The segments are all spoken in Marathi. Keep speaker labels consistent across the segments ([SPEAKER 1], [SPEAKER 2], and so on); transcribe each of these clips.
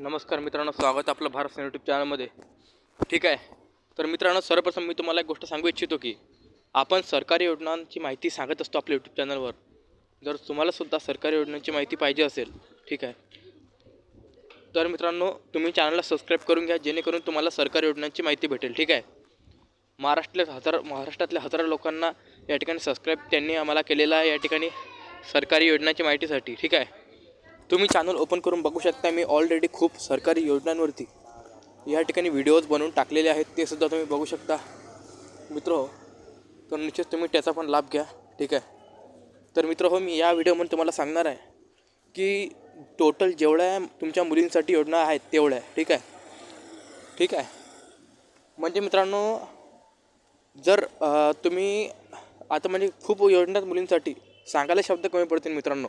[SPEAKER 1] नमस्कार मित्रांनो स्वागत आपलं भारत सेना यूट्यूब चॅनलमध्ये. ठीक आहे तर मित्रांनो सर्वप्रथम मी तुम्हाला एक गोष्ट सांगू इच्छितो की आपण सरकारी योजनांची माहिती सांगत असतो आपल्या यूट्यूब चॅनलवर. जर तुम्हालासुद्धा सरकारी योजनांची माहिती पाहिजे असेल ठीक आहे तर मित्रांनो तुम्ही चॅनलला सबस्क्राईब करून घ्या जेणेकरून तुम्हाला सरकारी योजनांची माहिती भेटेल ठीक आहे. महाराष्ट्रातल्या हजार महाराष्ट्रातल्या हजारो लोकांना या ठिकाणी सबस्क्राईब त्यांनी आम्हाला केलेला आहे या ठिकाणी सरकारी योजनांची माहितीसाठी ठीक आहे. तुम्ही चॅनल ओपन करून बघू शकता मी ऑलरेडी खूप सरकारी योजनांवरती या ठिकाणी व्हिडिओज बनवून टाकलेले आहेत ते सुद्धा तुम्ही बघू शकता. मित्र हो, तर निश्चित तुम्ही त्याचा पण लाभ घ्या ठीक आहे? तर मित्र हो मी या व्हिडिओमध्ये तुम्हाला सांगणार आहे की टोटल जेवढ्या तुमच्या मुलींसाठी योजना आहेत तेवढ्या ठीक आहे? ठीक आहे? म्हणजे मित्रांनो जर तुम्ही आता म्हणजे खूप योजना मुलींसाठी सांगायला शब्द कमी पडतील मित्रांनो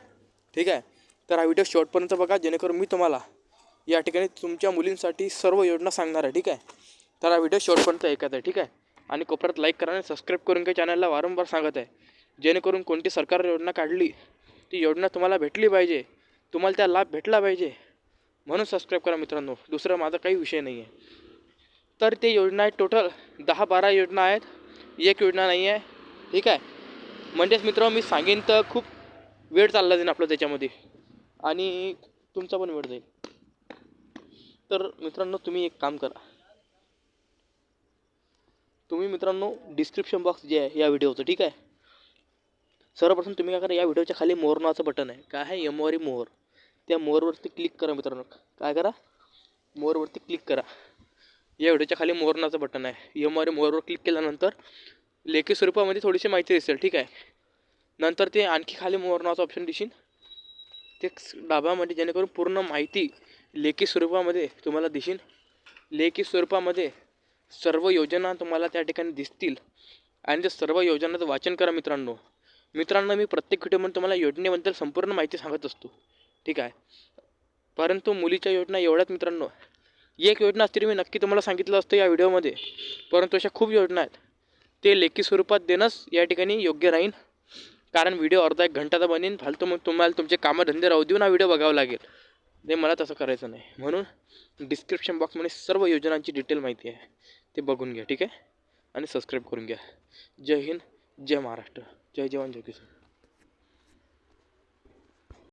[SPEAKER 1] ठीक आहे? तर हा व्हिडिओ शेवटपर्यंत बघा जेणेकरून मी तुम्हाला या ठिकाणी तुमच्या मुलींसाठी सर्व योजना सांगणार आहे ठीक आहे? तर हा व्हिडिओ शेवटपर्यंत ऐकत आहे ठीक आहे? आणि कोपऱ्यात लाईक करा आणि सबस्क्राईब करून काही चॅनलला वारंवार सांगत आहे. जेणेकरून कोणती सरकार योजना काढली ती योजना तुम्हाला भेटली पाहिजे तुम्हाला त्या लाभ भेटला पाहिजे. म्हणून सबस्क्राईब करा मित्रांनो दुसरं माझा काही विषय नाही आहे तर ते योजना आहेत टोटल दहा बारा योजना आहेत एक योजना नाही आहे ठीक आहे? म्हणजेच मित्र मी सांगेन तर खूप वेळ चालला जाईल आपलं त्याच्यामध्ये. आणि तुमचा पण वेळ जाईल. तर मित्रांनो तुम्ही एक काम करा. तुम्ही मित्रांनो डिस्क्रिप्शन बॉक्स जे आहे या व्हिडिओचं ठीक आहे? सर्वप्रथम तुम्ही काय करा या व्हिडिओच्या खाली मोर नावाचं बटन आहे. काय आहे? यमवारी मोर. त्या मोरवरती क्लिक करा मित्रांनो. काय करा? मोरवरती क्लिक करा. या व्हिडिओच्या खाली मोर नावाचं बटन आहे. यमवारी मोरवर क्लिक केल्यानंतर लेखी स्वरूपामध्ये थोडीशी माहिती दिसेल ठीक आहे? नंतर ते आणखी खाली मोर नावाचं ऑप्शन दिसेल. ते म्हणजे जेणेकरून पूर्ण माहिती लेखी स्वरूपामध्ये तुम्हाला दिसेल. लेखी स्वरूपामध्ये सर्व योजना तुम्हाला त्या ठिकाणी दिसतील. आणि त्या सर्व योजनांचं वाचन करा मित्रांनो. मित्रांनो मी प्रत्येक व्हिडिओमध्ये तुम्हाला योजनेबद्दल संपूर्ण माहिती सांगत असतो. ठीक आहे? परंतु मुलीच्या योजना एवढ्याच मित्रांनो एक योजना असतील मी नक्की तुम्हाला सांगितलं असतं या व्हिडिओमध्ये परंतु अशा खूप योजना आहेत. ते लेखी स्वरूपात देणंच या ठिकाणी योग्य राहील. कारण व्हिडिओ अर्धा एक घंटाचा बनेन फालतू मग तुम्हाला तुमचे कामधंदे राहू देऊन हा व्हिडिओ बघावा लागेल. ते मला तसं करायचं नाही. म्हणून डिस्क्रिप्शन बॉक्समध्ये सर्व योजनांची डिटेल माहिती आहे. ते बघून घ्या ठीक आहे? आणि सबस्क्राईब करून घ्या. जय हिंद जय महाराष्ट्र. जय जवान जय किसान.